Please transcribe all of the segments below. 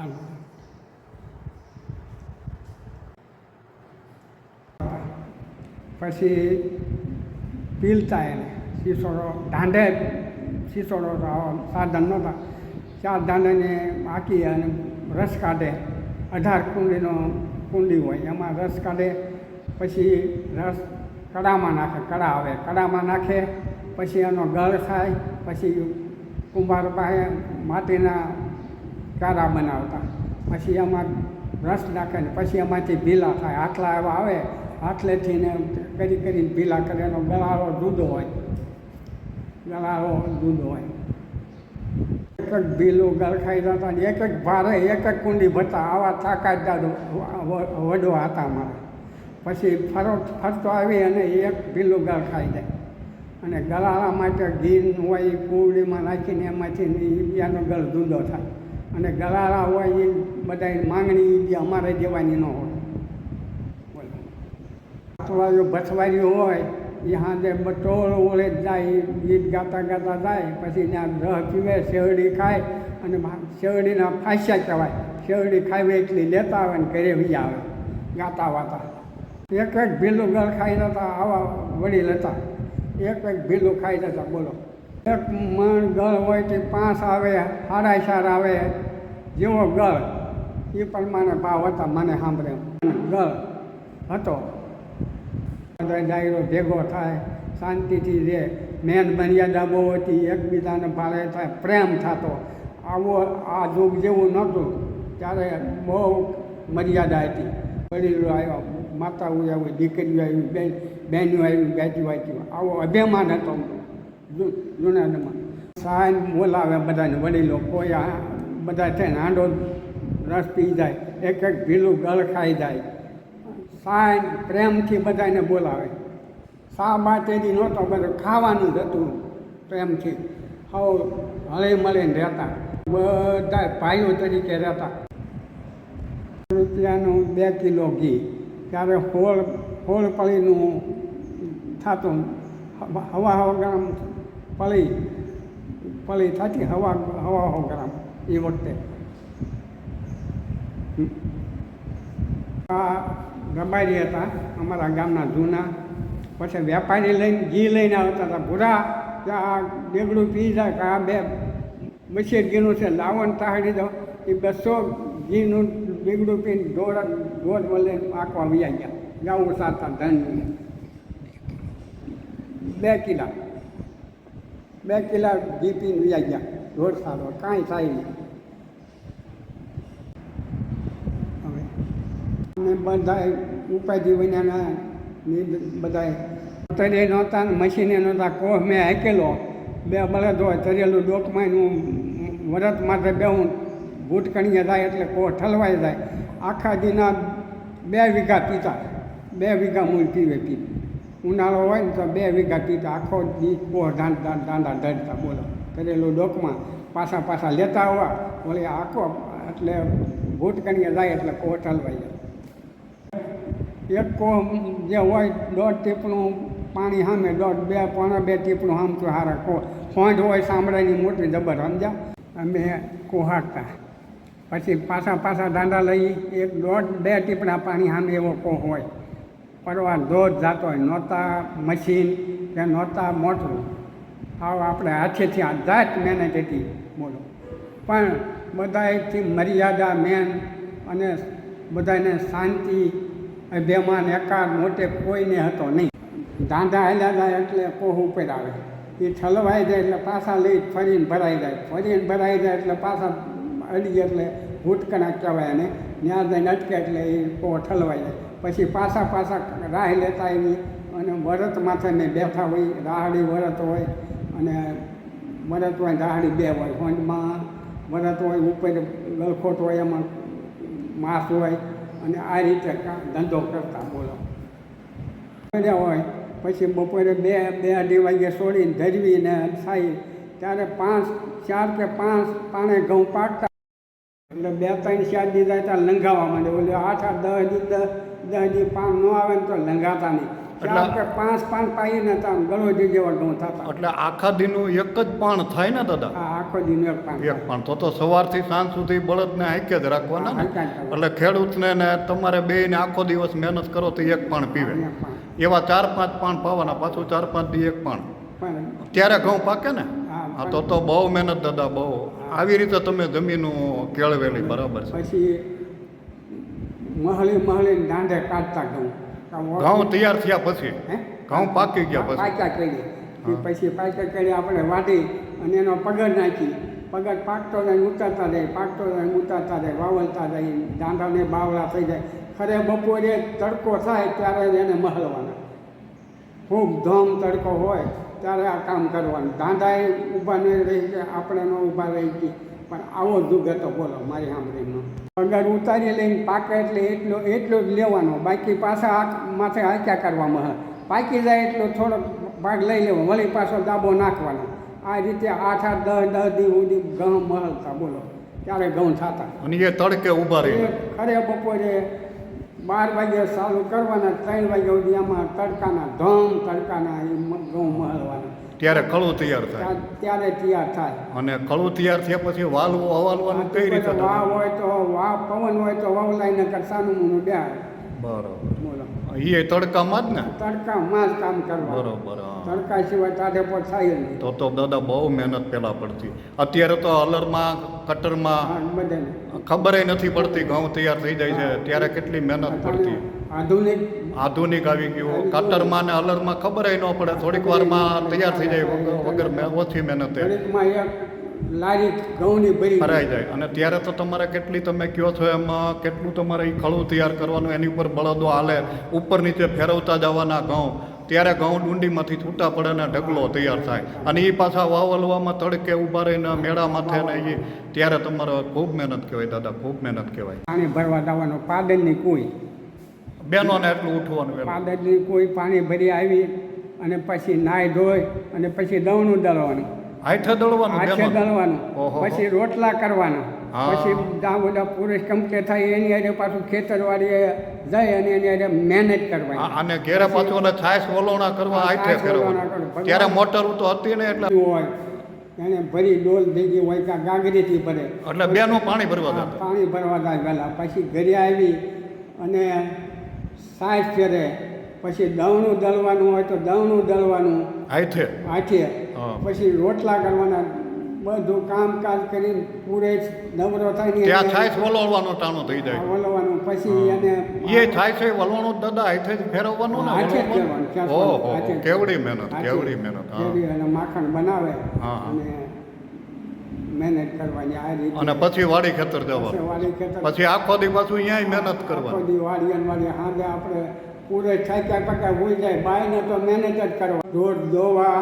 આમ. પછી પીલતા એને. શીશોડો દાંડે આવા સાધન નહોતા. ચાર દાંડાને આંકી અને રસ કાઢે. અઢાર કુંડીનો કુંડી હોય, એમાં રસ કાઢે. પછી રસ કડામાં નાખે, કડા આવે. કડામાં નાખે, પછી એનો ગળ થાય, પછી કુંભાર પાસે માટીના કારા બનાવતા. પછી એમાં રસ નાખે ને પછી એમાંથી ભીલા થાય. આટલા એવા આવે આટલેથી ને કરી કરીને ભીલા કરે. એનો ગળાળો દૂધો હોય. ગળાળો દૂધો હોય. એક એક ભીલું ગળખાઈ જતા ને એક એક ભારે, એક એક કુંડી ભરતા. આવા તાકાત દાદો વડો હતા મારા. પછી ફરો, ફરતો આવી અને એક ભીલું ગળખાઈ જાય. અને ગળાળા માટે ઘી હોય એ કુવડીમાં નાખીને એમાંથી ઈ ગળ ધૂંધો થાય. અને ગળાળા હોય એ બધા માંગણી ઈ અમારે દેવાની ન હોય. ભથવારીઓ ભથવારીઓ હોય, એ હાંજે બટોળ ઓળે જાય ગીત ગાતા ગાતા જાય, પછી ત્યાં રહ પીવે, શેરડી ખાય, અને શેરડીના ફાંસ્યા કહેવાય. શેરડી ખાવી એટલી લેતા આવે ને ઘરે વી આવે. ગાતા વાતા. એક એક ભીલું ગળ ખાઈ જતા આવા વળી હતા. એક એક ભીલું ખાઈ જતા બોલો. એક મણ ગળ હોય તે પાંચ આવે, સાડા ચાર આવે, જેવો ગળ. એ પ્રમાણે ભાવ હતા, મને સાંભળે ગળ હતો. ડાયરો ભેગો થાય, શાંતિથી રહે. મેન મર્યાદા બહુ હતી, એકબીજાને ભાડે થાય, પ્રેમ થતો. આવો, આ જોગ જેવું નહોતું, ત્યારે બહુ મર્યાદા હતી. વડીલો આવ્યા માતા આવી દીકરીઓ આવી બેન બહેનો આવ્યું બેઠી વાંચ્યું આવો અભિમાન હતો જૂ- જૂનામાં સાહેબ બોલાવે બધાને, વડીલો કોઈ આ બધા છે ને આંડો રસ પી જાય, એક એક ભીલું ગળ ખાઈ જાય. સાહેબ પ્રેમથી બધાને બોલાવે. સા બાતેથી નહોતો, બધું ખાવાનું જ હતું પ્રેમથી હવ હળી મળીને રહેતા. બધા ભાઈઓ તરીકે રહેતા. રૂપિયાનું બે કિલો ઘી. ત્યારે હોળ હોળ પળીનું થતું હવા હવા ગરમ પળી પળી થતી હવા હવા હવા ગરમ એ વખતે. આ રબારી હતા અમારા ગામના જૂના. પછી વેપારી લઈને ઘી લઈને આવતા હતા. ભૂરા, આ બેગડું પી જાય કે આ બે બસેર ઘીનું છે, લાવણ તાહડી દો. એ બસો ઘીનું બેગડું પીને દોડ દોડ મળે આંકવા વ્યા ગયા. ગાઉં સાતા ધન. બે કિલા. બે કિલા ઘી પીને વ્યા ગયા રોડ સારો કાંઈ થાય નહીં. હવે અને બધા ઉપાધિ વિનાના બધા તરે નહોતા ને મશીને નહોતા, કોહ મેં હાકેલો. બે બળદ હોય તરેલું ડોકમાં વરત માથે બેહું ભૂટકણીએ જાય એટલે કોહ ઠલવાઈ જાય. આખા દીના બે વીઘા પીતા, બે વીઘા મૂળ પીવે પી ઉનાળો હોય ને તો બે વીઘા પીતા આખો દી કોહ દાંડા દાંડા ધરતા બોલો. કરેલું ડોકમાં પાછા પાછા લેતા હોવા વળી આખો એટલે ભૂટકણીએ જાય એટલે કોહ ઠલવાઈ જાય. એક કો જે હોય દોઢ ટીપણું પાણી સામે, દોઢ બે પોણા બે ટીપણું સામતું હારા કો હોંડ હોય સાંભળાની મોટી જબર સમજા અમે કોહાડતા. પછી પાછા પાછા દાંડા લઈ એક દોઢ બે ટીપણા પાણી સામે એવો કો હોય. પરવા ધોધ જાતો હોય, નહોતા મશીન કે નહોતા મોટરું. આવ આપણે હાથેથી આ જાત મહેનત હતી, બોલો. પણ બધાથી મર્યાદા, મેન અને બધાને શાંતિ બેમાન એકાદ મોટે કોઈને હતો નહીં. દાંધા હાલ્યા જાય એટલે કોહ ઉપર આવે. એ ઠલવાઈ જાય એટલે પાછા લઈ ફરીને ભરાઈ જાય. ફરીને ભરાઈ જાય એટલે પાછા અડી એટલે ભૂટકણા કહેવાય અને ત્યાં જઈને અટકે એટલે એ કોહ ઠલવાઈ જાય. પછી પાછા પાછા રાહ લેતા એની અને વરત માથે ને બેઠા હોય, રાહડી વરત હોય, અને વરત હોય રાહડી બે હોય, હોંડમાં વરત હોય, ઉપર ગલખોટ હોય, એમાં માસ હોય, અને આ રીતે ધંધો કરતા બોલો. કર્યા હોય, પછી બપોરે બે બે અઢી વાગે છોડીને ધરવીને થાય ત્યારે પાંચ, ચાર કે પાંચ પાણે ઘઉં પાકતા એટલે બે, ત્રણ ચાર દીધા ત્યાં લંઘાવા માંડે. ઓલે આઠ આઠ, દસ દી દસ પાન ન આવે ને તો લંઘાતા નહીં. એટલે- કે પાંચ પાન પાઈને ત્યાં ગળોજી જેવા ઘઉં થતા. એટલે આખા દીનું એક જ પાણ થાય ને દાદા? આ આખો દિન એક પાન એક પાન. તો તો સવારથી સાંજ સુધી બળદને હાંકે જ રાખવાના ને. જ. એટલે ખેડૂતને ને તમારે બે ને આખો દિવસ મહેનત કરો તો એક પાન પીવે. એવા ચાર પાંચ પાન પાવાના પાછું ચાર પાંચ દી એક પણ પણ ત્યારે ઘઉં પાકે ને? હા, હા તો તો બહુ મહેનત દાદા બહુ. આવી રીતે તમે જમીનો કેળવેલી બરાબર છે. પછી મહલી મહલી દાંડે કાઢતા ઘઉં. ઘઉં તૈયાર થયા પછી. હે? ઘઉં પાકી ગયા પછી. પાક્યા કરી પછી પાક્યા કરી આપણે વાઢી અને એનો પગડ નાખી. પગડ પાકતો જાય ઉતારતા જાય પાકતો જાય ઉતારતા જાય વાવલતા જાય દાંડાને બાવળા થઈ જાય. ખરે બપોરે તડકો થાય ત્યારે એને મહલવાના. ખૂબ ધમ તડકો હોય ત્યારે આ કામ કરવાનું. દાંડાએ ઊભા નહીં રહી કે આપણે ન ઊભા રહી ગઈ પણ આવો દુઃખ હતો બોલો મારી સાંભળીનો. પગડ ઉતારી લઈને પાકે એટલે એટલો એટલો જ લેવાનો. બાકી પાછા આ માથે હાક્યા કરવામાં. પાકી જાય એટલો થોડોક ભાગ લઈ લેવો. વળી પાછો દાબો નાખવાનો. આ રીતે આઠ આઠ દસ દસ દી સુધી ઘઉં મહલતા બોલો. ત્યારે ઘઉં થતા. અને એ તડકે ઊભા રહે. ખરે બપોરે બાર વાગે ચાલુ કરવાના ત્રણ વાગ્યા સુધી આમાં તડકાના ધમ તડકાના એ ઘઉં મહલવાના. ત્યારે કળું તૈયાર થાય. ત્યારે તૈયાર થાય. અને ખળું તૈયાર થયા પછી વાલવું અવાલવાનું કઈ રીતે વાવ હોય તો વાવ પવન હોય તો વાવ લઈને કરસાનું મૂનું બે બરોબર. એ તડકામાં જ ને? તડકામાં જ કામ કરવા. બરોબર તડકા સિવાય તાડે પર થાય નહીં. તો તો દાદા બહુ મહેનત પેલા પડતી. અત્યારે તો હલરમાં કટરમાં ખબર નથી પડતી ઘઉં તૈયાર થઈ જાય છે. ત્યારે કેટલી મહેનત પડતી. આધુનિક આધુનિક આવી ગયું. કટરમાં ને અલરમાં ખબર ન પડે. થોડીક વારમાં તૈયાર થઈ જાય વગર- ઓછી મહેનતે. લારી ઘઉંની ભરી ભરાઈ જાય. અને ત્યારે તો તમારે કેટલી તમે કયો છો એમાં કેટલું તમારે એ ખળું તૈયાર કરવાનું એની ઉપર બળદો હાલે ઉપર નીચે ફેરવતા જવાના ઘઉં. ત્યારે ઘઉં ડુંડીમાંથી છૂટા પડે ને ઢગલો તૈયાર થાય. અને એ પાછા વાવલવામાં તડકે ઊભા રહીને મેળા માથે ને એ ત્યારે તમારે ખૂબ મહેનત કહેવાય દાદા ખૂબ મહેનત કહેવાય. પાણી ભરવા જવાનો પાદરની કોઈ. બહેનોને એટલું ઉઠવાનું. પાદરની કોઈ પાણી ભરી આવી અને પછી નાય ધોઈ અને પછી દવનું દળવાનું. હાથે દળવાનું હાથે દળવાનું. પછી રોટલા કરવાના. પછી જ્યાં બધા પુરુષ કમકે થાય એની હારે પાછું ખેતરવાડીએ જઈ અને એની હારે મહેનત કરવાની. અને ઘેરે પાછું અને છાસ વલોણા કરવા હાથે છાશ વલોણા ફેરવવાનું. કરવા. ત્યારે મોટર તો હતી ને એટલે હોય. એને ભરી ડોલ ભેગી હોય કાં ગાંગરીથી ભરે. એટલે બેનું પાણી ભરવા પાણી ભરવા જાય વહેલા. પછી ઘરે આવી અને સાસ ફેરે પછી દવણું દળવાનું હોય તો દવણું દળવાનું આઠે હાથે પછી રોટલા કરવાના બધું કામકાજ કરીને પૂરે નવરો થાય ને ત્યાં થાય છે વલોળવાનું ટાણો થઈ જાય વળવાનું પછી એને એ થાય છે વલવાનો દાદા હાથે જ ફેરવવાનું ને હાથે જ વલણવાનું? ઓહો. કેવડી મહેનત. કેવડી મહેનત અને માખણ બનાવે. અને મહેનત કરવાની આ રીતે. અને પછી વાડી ખેતર જવાનું. વાડી ખેતર પછી આખો દી પાછું અહીંયા મહેનત આખો કરવાની. દી વાળી અને વાડી સાંજે આપણે પૂરે થાક્યા ટકા હોઈ જાય. બાયને તો મહેનત જ કરવા ઢોર દોવા.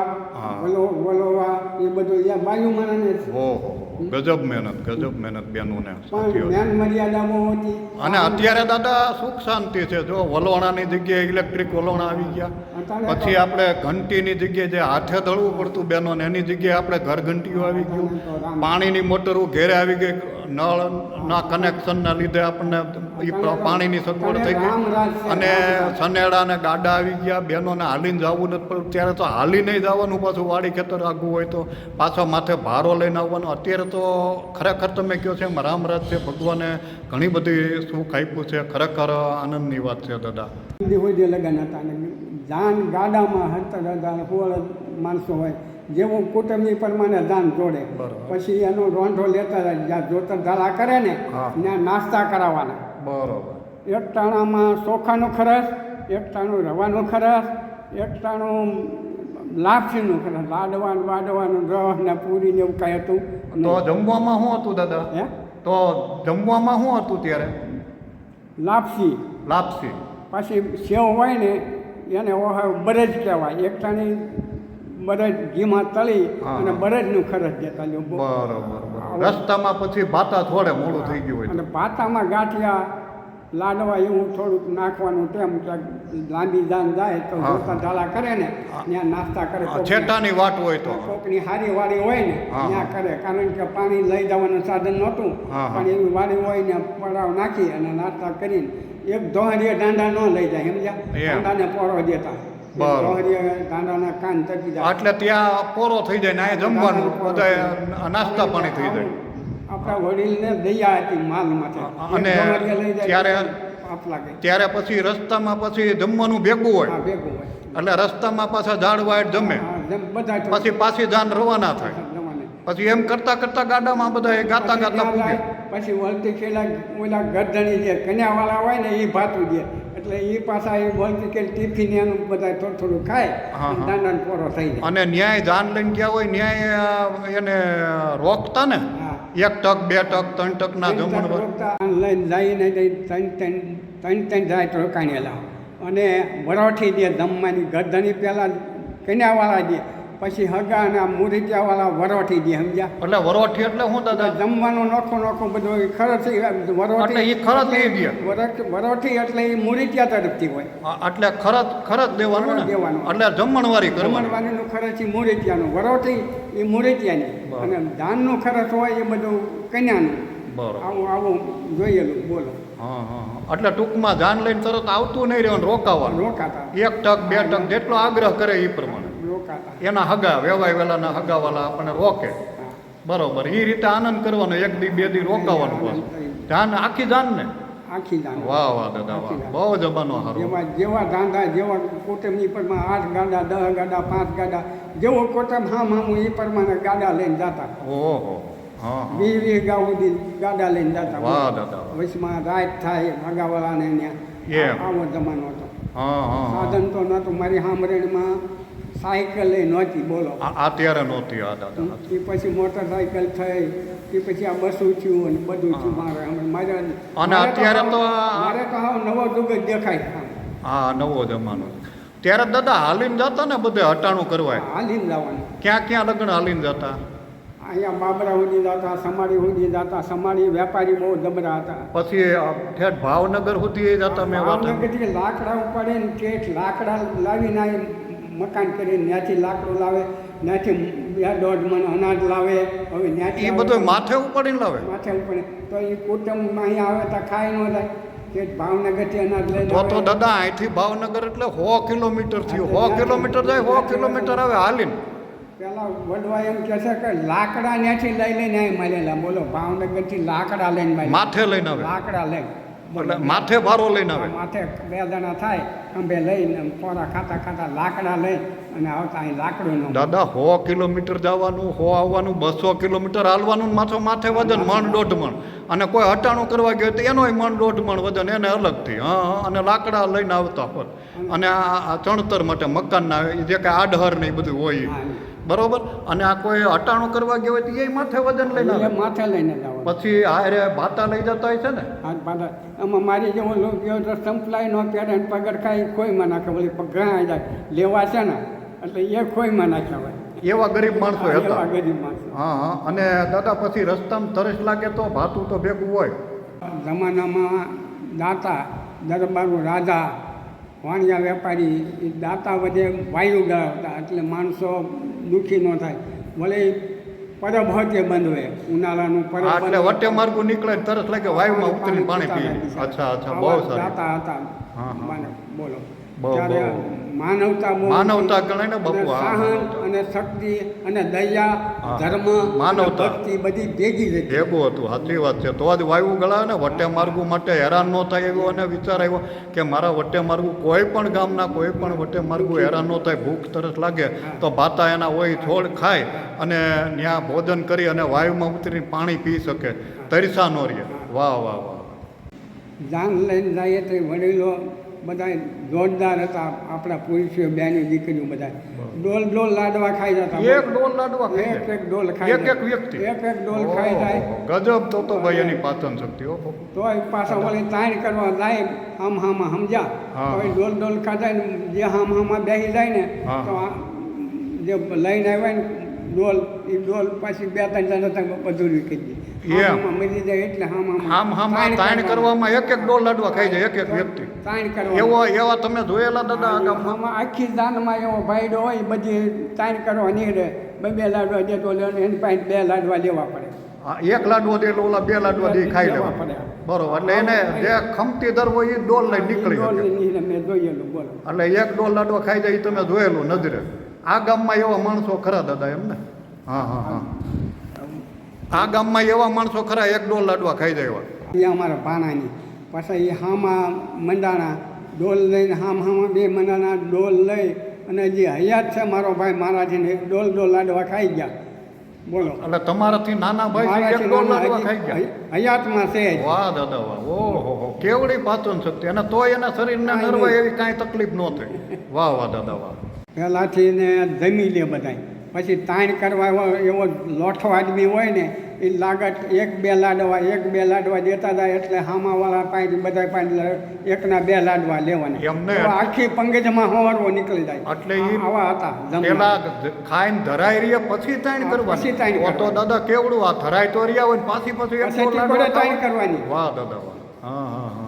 વલો વલોવા એ બધું એ બાયુ મને ઓહો ગજબ મહેનત ગજબ મહેનત બેનું ને પણ જ્ઞાન મર્યાદા બહુ હતી. અને અત્યારે દાદા સુખ શાંતિ છે. જો વલોણાની જગ્યાએ ઇલેક્ટ્રિક વલોણા આવી ગયા પછી આપણે ઘંટીની જગ્યાએ જે હાથે દળવું પડતું બેનોને એની જગ્યાએ આપણે ઘર ઘંટીઓ આવી ગયું. પાણીની મોટરો ઘેરે આવી ગઈ. નળના કનેક્શનના લીધે આપણને પાણીની સગવડ થઈ ગઈ. અને સનેડા ને ગાડા આવી ગયા, બહેનોને હાલીને જવું નથી પણ ત્યારે તો હાલીને જવાનું, પાછું વાડી ખેતર આગવું હોય તો પાછો માથે ભારો લઈને આવવાનો. અત્યારે તો ખરેખર તમે કહો છો એમ રામરાજ છે, ભગવાને ઘણી બધી સુખ આપ્યું છે. ખરેખર આનંદની વાત છે, દાદા. હોય લગ્ન હતા જાન ગાડામાં હતા દાદા માણસો હોય. જેવું કુટુંબી પ્રમાણે દાન જોડે. પછી એનો રોંઢો લેતા જાય. જ્યાં જોતર ધારા કરે ને. ત્યાં નાસ્તા કરાવવાના. બરોબર. એક ટાણામાં ચોખાનો ખરસ એક ટાણું રવાનો ખરસ એક ટાણું લાપસીનું ખરસ. લાડવાનું વાડવાનું રસ ને પૂરી ને એવું કાંઈ હતું તો જમવામાં શું હતું દાદા? હે? તો જમવામાં શું હતું ત્યારે? લાપસી. લાપસી. પછી સેવ હોય ને એને ઓહ બરેજ કહેવાય. એક ટાણી બરજ ઘીમાં તળી અને બરજનું ખરસ દેતા લ્યો. બરોબર રસ્તામાં પછી ભાતા થોડે મોડું થઈ ગયું હોય અને પાતામાં ગાંઠિયા લાડવા એવું થોડુંક નાખવાનું તેમ લાંબી જાન જાય તો રસ્તા જોતા ઢાલા કરે ને ત્યાં નાસ્તા કરે છેટાની વાટ હોય તો. કોકની હારી વાડી હોય ને ત્યાં કરે. કારણ કે પાણી લઈ જવાનું સાધન નહોતું. પણ એવી વાડી હોય ને પડાવ નાખી અને નાસ્તા કરીને એક દોહરીએ દાંડા ન લઈ જાય સમજ્યા. દાંડાને પોરો દેતા. એટલે ત્યાં પોરો થઈ જાય ને અહીંયા જમવાનું બધા નાસ્તા પાણી થઈ જાય. આપણા વડીલને દયા હતી માલ અને ત્યારે- ત્યારે પછી રસ્તામાં પછી જમવાનું ભેગું હોય. હા ભેગું હોય. એટલે રસ્તામાં પાછા ઝાડ વાડ જમે. પછી પાછી જાન રવાના થાય. પછી એમ કરતા કરતા ગાડામાં બધા એ ગાતા ગાતા પૂગે પછી વળતી ખેલા ઓલા ગરધણી જે કન્યાવાળા હોય ને એ ભાતું દે. એટલે એ પાછા એ વળતી ખેલ ટિફિન એનું બધા થોડું થોડું ખાય હા. પોરો થઈ જાય. અને ન્યાય જાન લઈને ગયા હોય ન્યાય એને રોકતા ને? એક ટક બે ટક ત્રણ ટકના જમણ રોકતા લઈને જઈને તે ત્રણ ત્રણ ત્રણ ત્રણ જાય તો રોકાણેલા. અને વરોઠી દે જમવાની ગરધણી પહેલાં કન્યાવાળા દે પછી હગા અને આ મુરીતિયાવાળા વરોઠી દે સમજ્યા? એટલે વરોઠી એટલે શું દાદા? જમવાનું નોખું નોખું બધું ખરચી વરોઠી એ ખરચ દે. વરોઠ- એટલે એ મુરીતિયા તરફથી હોય. એટલે ખરચ ખરચ દેવાનું દેવાનું. એટલે જમણવારી જમણવારીનું ખરચ એ મુરીતિયાનું વરોઠી એ બરાબર. અને દાનનું ખરચ હોય એ બધું કન્યાનું. આવું આવું જોયેલું બોલો. હા હા. એટલે ટૂંકમાં જાન લઈને તરત આવતું નહીં રહેવાનું રોકાવાનું. રોકાતા. એક ટક બે ટક જેટલો આગ્રહ કરે એ પ્રમાણે. એના હગા વેવાય વેલાના હગાવાલા આપણને રોકે. બરોબર એ રીતે આનંદ કરવાનો એક દી બે દી રોકાવાનું બસ. જાન આખી જાન ને? આખી જાણ વાહ વાહ દાદા વાહ. બહુ જમાનો હારો. જેવા જેવા ગાંડા જેવા કુટુંબની પરમાં આઠ ગાડા દસ ગાડા પાંચ ગાડા જેવો કોટમ હામ હામું એ પ્રમાણે ગાડા લઈને જતા. ઓહો હા હા. વીસ વીસ સુધી ગાડા લઈને જતા. વાહ દાદા. વચમાં રાત થાય ભગાવાળાને એમ. ત્યાં આવો જમાનો હતો. હા હા હા. સાધન તો નહોતું. મારી સાંભળીમાં સાયકલ એ નહોતી બોલો. આ ત્યારે નહોતી આ દાદા એ પછી મોટરસાયકલ થઈ એ પછી આ બસ થયું અને બધું થયું મારે. હમણાં મારે અને અત્યારે તો મારે તો હા નવો દુગ જ દેખાય હા નવો જમાનો. ત્યારે દાદા હાલીને જતા ને બધે હટાણું કરવા હાલીને જવાનું. ક્યાં ક્યાં લગ્ન હાલીને જતા? અહીંયા બાબરા સુધી જતા સમાડી સુધી જતા સમાડી વેપારી બહુ જબરા હતા. પછી ઠેઠ ભાવનગર સુધી જતા મેં વાત. ભાવનગરથી લાકડા ઉપાડે ને ઠેઠ લાકડા લાવીને આ મકાન કરીને ત્યાંથી લાકડું લાવે ત્યાંથી બે દોઢ મણ અનાજ લાવે હવે ત્યાંથી એ બધું માથે ઉપાડીને લાવે? માથે ઉપર તો એ કુટુંબમાં અહીંયા આવે તો ખાઈ ન થાય કે ભાવનગરથી અનાજ લઈને તો તો દાદા અહીંથી ભાવનગર એટલે સો કિલોમીટર થયું. સો કિલોમીટર જાય સો કિલોમીટર આવે હાલીને. પેલા વડવા એમ કહે છે કે લાકડા ત્યાંથી લઈ લઈને અહીં મળેલા બોલો ભાવનગરથી લાકડા લઈને. માથે લઈને આવે. લાકડા લઈને. એટલે માથે ભારો લઈને આવે. માથે બે જણા થાય ખંભે લઈને પોરા ખાતા ખાતા લાકડા લઈ અને આવતા અહીં લાકડું દાદા સો કિલોમીટર જવાનું સો આવવાનું બસો કિલોમીટર હાલવાનું માથો માથે વજન મણ દોઢ મણ. અને કોઈ હટાણું કરવા ગયો તો એનોય મણ દોઢ મણ વજન એને અલગથી હા અને લાકડા લઈને આવતા હોય. અને આ ચણતર માટે મકાનના એ જે કાંઈ આડહર ને એ બધું હોય. બરોબર? અને આ કોઈ અટાણું કરવા ગયો હોય તો એ માથે વજન લઈને આવે. માથે લઈને આવે. પછી હારે ભાતા લઈ જતા હોય છે ને? હાથ ભાતા. આમાં મારી જે લોકો ગયો તો સંપલાય નો પહેરે પગડ ખાઈ ખોઈમાં નાખે. બોલી ઘણા જાય લેવા છે ને એટલે એ ખોઈમાં નાખ્યા હોય. એવા ગરીબ માણસો હતા? હા હા. અને દાદા પછી રસ્તામાં તરસ લાગે તો ભાતું તો ભેગું હોય. જમાનામાં દાતા દરબારો રાજા વાણિયા વેપારી એ દાતા વધે વાયુ ગળાવતા એટલે માણસો દુઃખી ન થાય. ભલે પરબ હોતે બંધ હોય ઉનાળાનું પરબ એટલે વટે માર્ગું નીકળે તરત લાગે વાયુમાં ઉતરીને પાણી પીએ. અચ્છા અચ્છા બહુ સારું. હતા. હતા. બોલો. બહુ. માનવતા માનવતા ગણાય ને બાપુ, અને શક્તિ અને દયા. ધર્મ માનવતા. ભક્તિ બધી ભેગી હતી ભેગું હતું સાચી વાત છે. તો જ વાયુ ગળાય ને વટે માર્ગુ માટે હેરાન ન થાય એવો અને વિચાર આવ્યો કે મારા વટે માર્ગુ કોઈ પણ ગામના કોઈ પણ વટે માર્ગુ હેરાન ન થાય ભૂખ તરસ લાગે તો ભાતા એના હોય છોડ ખાય અને ત્યાં ભોજન કરી અને વાયુમાં ઉતરીને પાણી પી શકે. તરસા ન રહે વાહ વાહ વાહ જાન લઈને જાય તે વડીલો બધા જોરદાર હતા આપણા પુરુષો બેની દીકરીઓ બધા ડોલ ડોલ લાડવા ખાઈ જતા. એક ડોલ લાડવા એક એક ડોલ ખાઈ એક એક વ્યક્તિ. એક એક ડોલ ખાઈ જાય. ગજબ તો તો ભાઈ એની પાચન શક્તિ હો બાપુ. તોય પાછા ઓલે તાણ કરવા જાય આમ હામાં સમજા તો તો ડોલ ડોલ ખાધા ને જે હામ હામાં બેસી જાય ને તો જે લઈને આવ્યા ને ડોલ એ ડોલ પાછી બે ત્રણ જણા હતા બધું વિકી દી. આમાં હામ મરી જાય એટલે હામ આમ આમ તાણ કરવામાં એક એક ડોલ લાડવા ખાઈ જાય એક એક વ્યક્તિ. તાણ કરવા એવો એવા તમે જોયેલા દાદા આમાં આખી જાનમાં એવો ભાઈડો હોય બધી તાણ કરવા નીકળે બે બે લાડવા દેતો લે એની પાસે બે લાડવા લેવા પડે. એક લાડવો દે એટલે ઓલા બે લાડવા દે ખાઈ લેવા પડે. બરોબર એટલે એને જે ખમતી દરવો હોય એ ડોલ લઈ નીકળી મેં જોયેલું બોલો. એટલે એક ડોલ લાડવા ખાઈ જાય એ તમે જોયેલું નજરે. આ ગામમાં એવા માણસો ખરા દાદા એમ ને? હા હા હા. આ ગામમાં એવા માણસો ખરા એક ડોલ લાડવા ખાઈ જાય એ અમારા પાણાની પાછા એ હામાં મંડાણા ડોલ લઈને હામ હામાં બે મંડાણા ડોલ લઈ અને જે હયાત છે મારો ભાઈ મારાજીને એક ડોલ ડોલ લાડવા ખાઈ ગયા. બોલો. એટલે તમારાથી નાના ભાઈ એક ડોલ લાડવા ખાઈ ગયા. હયાતમાં છે વાહ દાદા વાહ. ઓહો હો. કેવડી પાચન શક્તિ અને તોય એના શરીરને નરવા એવી કાંઈ તકલીફ ન થઈ વાહ વાહ દાદા વાહ. પહેલાંથી ને જમી લે બધાય. પછી તાણ કરવા એવો લોઠો આદમી હોય ને એ લાગત એક બે લાડવા એક બે લાડવા દેતા હતા એટલે હામાવાળા પાંચ બધા પાંચ એકના બે લાડવા લેવાના. એમ આખી પંગજમાં હોવારવો નીકળી જાય. એટલે આવા હતા. પેલા ખાઈને ધરાઈ રહીએ પછી તાણ કરવા પછી તાણ તો દાદા કેવડું આ ધરાય તો રહ્યા હોય પાછી પાછી તાણ કરવાની. વાહ દાદા વાહ. હા હા.